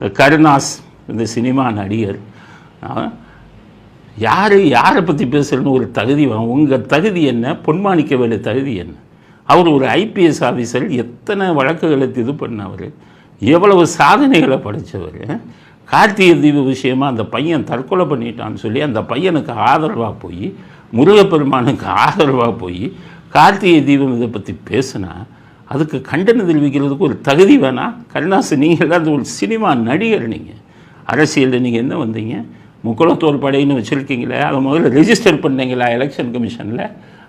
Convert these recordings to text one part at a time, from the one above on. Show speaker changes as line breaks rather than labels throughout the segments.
கருணாஸ் இந்த சினிமா நடிகர் யார் யாரை பற்றி பேசுகிறேன்னு ஒரு தகுதி உங்கள் தகுதி என்ன? பொன்மாணிக்க வேலை தகுதி என்ன? அவர் ஒரு ஐபிஎஸ் ஆஃபீஸர் எத்தனை வழக்குகளை இது பண்ணவர்? எவ்வளவு சாதனைகளை படைத்தவர் கார்த்திகை தீப விஷயமா அந்த பையன் தற்கொலை பண்ணிட்டான்னு சொல்லி அந்த பையனுக்கு ஆதரவாக போய் முருகப்பெருமானுக்கு ஆதரவாக போய் கார்த்திகை தீபம் இதை பற்றி பேசினா அதுக்கு கண்டனம் தெரிவிக்கிறதுக்கு ஒரு தகுதி வேணாம் கருணாசு நீங்கள் தான் ஒரு சினிமா நடிகர் நீங்கள் அரசியலில் நீங்கள் என்ன வந்தீங்க? முக்குளத்தோல் படைன்னு வச்சுருக்கீங்களே அதை முதல்ல ரெஜிஸ்டர் பண்ணீங்களா எலெக்ஷன் கமிஷனில்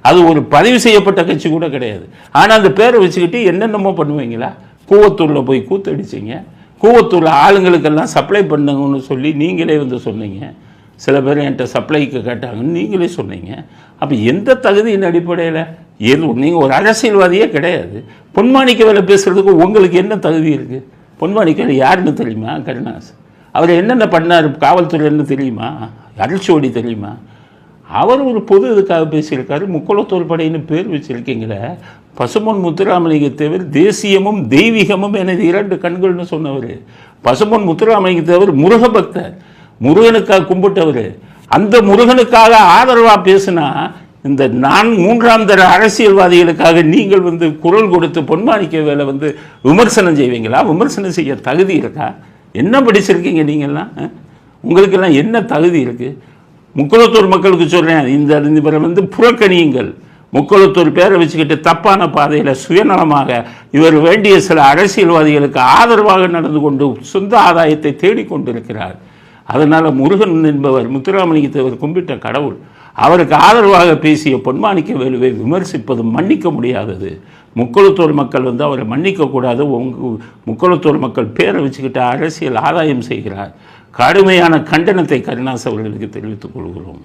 அது ஒரு பதிவு செய்யப்பட்ட கட்சி கூட கிடையாது. ஆனால் அந்த பேரை வச்சுக்கிட்டு என்னென்னமோ பண்ணுவீங்களா? கூவத்தூரில் போய் கூத்தடிச்சிங்க. கூவத்தூரில் ஆளுங்களுக்கெல்லாம் சப்ளை பண்ணுங்கன்னு சொல்லி நீங்களே வந்து சொன்னீங்க. சில பேர் என்கிட்ட சப்ளைக்கு கேட்டாங்கன்னு நீங்களே சொன்னீங்க. அப்போ எந்த தகுதியின் அடிப்படையில்? எது நீங்கள் ஒரு அரசியல்வாதியே கிடையாது. பொன்மாணிக்க வேலை பேசுகிறதுக்கு உங்களுக்கு என்ன தகுதி இருக்குது பொன்மாணிக்க யாருன்னு தெரியுமா? கருணாஸ். அவர் என்னென்ன பண்ணார்? காவல்துறைன்னு தெரியுமா? அரிச்சோடி தெரியுமா? அவர் ஒரு பொது இதுக்காக பேசியிருக்காரு. முக்குளத்தோல் படைன்னு பேர் வச்சிருக்கீங்களே. பசுமொன் முத்துராமலிங்க தேவர் தேசியமும் தெய்வீகமும் எனது இரண்டு கண்கள்னு சொன்னவர். பசுமொன் முத்துராமலிங்க தேவர் முருக பக்தர். முருகனுக்காக கும்பிட்டவர். அந்த முருகனுக்காக ஆதரவாக பேசினா இந்த நான் மூன்றாம் தர அரசியல்வாதிகளுக்காக நீங்கள் வந்து குரல் கொடுத்து பொன்மாணிக்க வேலை வந்து விமர்சனம் செய்வீங்களா? விமர்சனம் செய்ய தகுதி இருக்கா? என்ன படிச்சிருக்கீங்க நீங்கள்லாம் உங்களுக்கெல்லாம் என்ன தகுதி இருக்குது முக்குளத்தூர் மக்களுக்கு சொல்கிறேன் இந்த இவரை வந்து புறக்கணியுங்கள். முக்குளத்தூர் பேரை வச்சுக்கிட்டு தப்பான பாதையில் சுயநலமாக இவர் வேண்டிய சில அரசியல்வாதிகளுக்கு ஆதரவாக நடந்து கொண்டு சொந்த ஆதாயத்தை தேடிக்கொண்டிருக்கிறார். அதனால் முருகன் என்பவர் முத்துராமலிங்கத்தவர் கும்பிட்ட கடவுள் அவருக்கு ஆதரவாக பேசிய பொன்மாணிக்க வேலுவை விமர்சிப்பது மன்னிக்க முடியாதது. முக்குளத்தூர் மக்கள் வந்து அவரை மன்னிக்கக்கூடாது உங்க முக்குளத்தூர் மக்கள் பேரை வச்சுக்கிட்டு அரசியல் ஆதாயம் செய்கிறார். கடுமையான கண்டனத்தை கருணாஸ் அவர்களுக்கு தெரிவித்துக் கொள்கிறோம்.